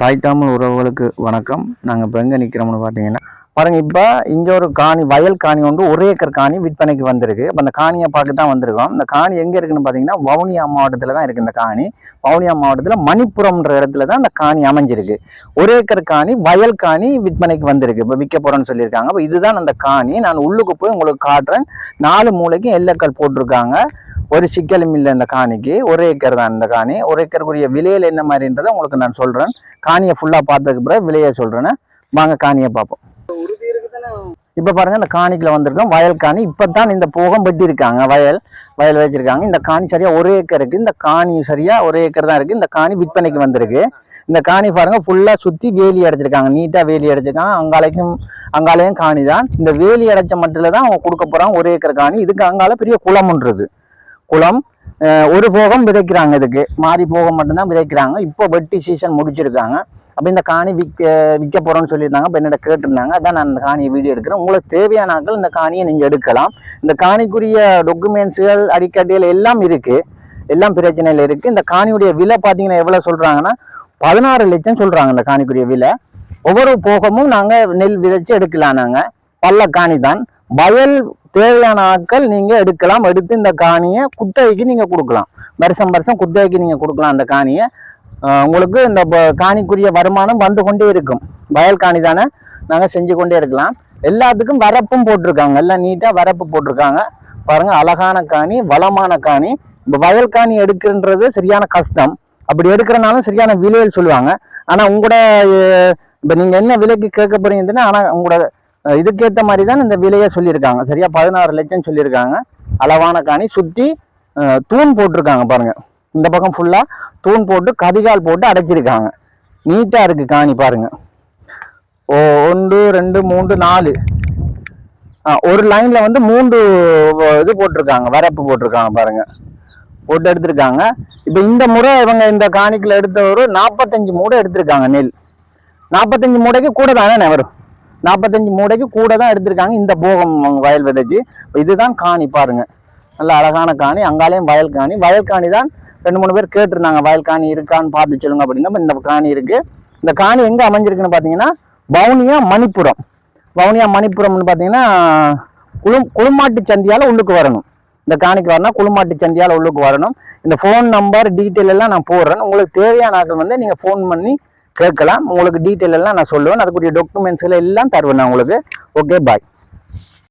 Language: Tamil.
தாய் தமிழ் உறவுகளுக்கு வணக்கம். நாங்கள் இப்போ எங்கே நிற்கிறோம்னு பார்த்தீங்கன்னா பாருங்கள் இப்போ இங்கே ஒரு காணி வயல் காணி ஒன்று ஒரு ஏக்கர் காணி விற்பனைக்கு வந்திருக்கு. அப்போ அந்த காணியை பார்க்க தான் வந்திருக்கோம். இந்த காணி எங்கே இருக்குன்னு பார்த்தீங்கன்னா வவுனியா மாவட்டத்தில் தான் இருக்குது இந்த காணி. வவுனியா மாவட்டத்தில் மணிப்புரம்ன்ற இடத்துல தான் அந்த காணி அமைஞ்சிருக்கு. ஒரு ஏக்கர் காணி வயல் காணி விற்பனைக்கு வந்திருக்கு. இப்போ விற்க போகிறோன்னு சொல்லியிருக்காங்க. அப்போ இதுதான் அந்த காணி. நான் உள்ளுக்கு போய் உங்களுக்கு காட்டுறேன். நாலு மூலைக்கும் எல்லக்கல் போட்டிருக்காங்க. ஒரு சிக்கலும் இல்லை இந்த காணிக்கு. ஒரு ஏக்கர் தான் இந்த காணி. ஒரு ஏக்கருக்குரிய விலையில் என்ன மாதிரின்றதை உங்களுக்கு நான் சொல்கிறேன் காணியை ஃபுல்லாக பார்த்ததுக்கு பிறகு விலையை சொல்கிறேன்னு வாங்க காணியை பார்ப்போம். இப்போ பாருங்கள் இந்த காணிக்கில் வந்திருக்கோம். வயல் காணி. இப்போ தான் இந்த போகம் வெட்டியிருக்காங்க. வயல் வயல் வச்சிருக்காங்க இந்த காணி சரியாக ஒரு ஏக்கர் இருக்குது இந்த காணி சரியாக ஒரு ஏக்கர் தான் இருக்குது இந்த காணி விற்பனைக்கு வந்திருக்கு. இந்த காணி பாருங்க ஃபுல்லாக சுற்றி வேலி அடைச்சிருக்காங்க. நீட்டாக வேலி அடைச்சிருக்காங்க. அங்காலைக்கும் அங்காலையும் காணி தான். இந்த வேலி அடைச்ச மட்டில் தான் அவங்க கொடுக்க போகிறாங்க ஒரு ஏக்கர் காணி. இதுக்கு அங்கால பெரிய குளம் ஒன்று குளம் ஒரு போகம் விதைக்கிறாங்க இதுக்கு. மாறி போகம் மட்டும்தான் விதைக்கிறாங்க. இப்போ வெட்டி சீசன் முடிச்சிருக்காங்க. அப்போ இந்த காணி விற்க விற்க போகிறோன்னு சொல்லியிருந்தாங்க. இப்போ என்னோட கேட்டிருந்தாங்க. அதான் நான் இந்த காணியை வீடியோ எடுக்கிறேன். உங்களுக்கு தேவையான ஆட்கள் இந்த காணியை நீங்கள் எடுக்கலாம். இந்த காணிக்குரிய டாக்குமெண்ட்ஸுகள் அடிக்கட்டிகள் எல்லாம் இருக்குது எல்லாம் பிரச்சனையில் இருக்குது இந்த காணியுடைய விலை பார்த்தீங்கன்னா எவ்வளோ சொல்கிறாங்கன்னா பதினாறு லட்சம் சொல்கிறாங்க இந்த காணிக்குரிய விலை. ஒவ்வொரு போகமும் நாங்கள் நெல் விதைச்சு எடுக்கலாம் நாங்கள் பல்ல காணி தான் வயல் தேவையான ஆட்கள் நீங்கள் எடுக்கலாம். எடுத்து இந்த காணியை குத்தகைக்கு நீங்கள் கொடுக்கலாம். வருஷம் வருஷம் குத்தகைக்கு நீங்கள் கொடுக்கலாம் அந்த காணியை. உங்களுக்கு இந்த காணிக்குரிய வருமானம் வந்து கொண்டே இருக்கும். வயல் காணி தானே நாங்கள் செஞ்சு கொண்டே இருக்கலாம். எல்லாத்துக்கும் வரப்பும் போட்டிருக்காங்க. எல்லாம் நீட்டாக வரப்பு போட்டிருக்காங்க. பாருங்கள் அழகான காணி வளமான காணி. இப்போ வயல் காணி எடுக்கின்றது சரியான கஷ்டம். அப்படி எடுக்கிறனாலும் சரியான விலையில் சொல்லுவாங்க. ஆனால் உங்களோட இப்போ நீங்கள் என்ன விலைக்கு கேட்க போறீங்கன்னா ஆனால் உங்களோட இதுக்கேற்ற மாதிரி தான் இந்த விலையை சொல்லியிருக்காங்க. சரியா? பதினாறு லட்சம் சொல்லியிருக்காங்க. அளவான காணி சுற்றி தூண் போட்டிருக்காங்க பாருங்கள் இந்த பக்கம் ஃபுல்லாக தூண் போட்டு கதிகால் போட்டு அடைச்சிருக்காங்க. நீட்டாக இருக்குது காணி பாருங்கள் ஓ ஒன்று ரெண்டு மூன்று நாலு. ஆ, ஒரு லைனில் வந்து மூன்று இது போட்டிருக்காங்க. வரப்பு போட்டிருக்காங்க பாருங்கள் போட்டு எடுத்திருக்காங்க. இப்போ இந்த முறை இவங்க இந்த காணிக்கில் எடுத்த ஒரு நாற்பத்தஞ்சு மூடை எடுத்திருக்காங்க நெல். நாற்பத்தஞ்சு மூடைக்கு கூட தானே வரும். நாற்பத்தஞ்சு மூடைக்கு கூட தான் எடுத்திருக்காங்க இந்த போகம் வயல் விதைச்சு. இதுதான் காணி பாருங்க. நல்ல அழகான காணி. அங்காலையும் வயல் காணி. வயல் காணி தான் ரெண்டு மூணு பேர் கேட்டிருந்தாங்க வயல் காணி இருக்கான்னு பார்த்து சொல்லுங்க அப்படின்னா இந்த காணி இருக்கு. இந்த காணி எங்க அமைஞ்சிருக்குன்னு பார்த்தீங்கன்னா வவுனியா மணிப்புரம். வவுனியா மணிப்புரம்னு பார்த்தீங்கன்னா குளும் குளுமாட்டு சந்தியால உள்ளுக்கு வரணும். இந்த காணிக்கு வரணும் குளுமாட்டு சந்தியால உள்ளுக்கு வரணும். இந்த ஃபோன் நம்பர் டீட்டெயில் எல்லாம் நான் போடுறேன். உங்களுக்கு தேவையான ஆட்கள் வந்து நீங்கள் ஃபோன் பண்ணி கேட்கலாம். உங்களுக்கு டீட்டெயில் எல்லாம் நான் சொல்லுவேன். அதுக்குரிய டாக்குமெண்ட்ஸ் எல்லாம் தருவேன் நான் உங்களுக்கு. Okay bye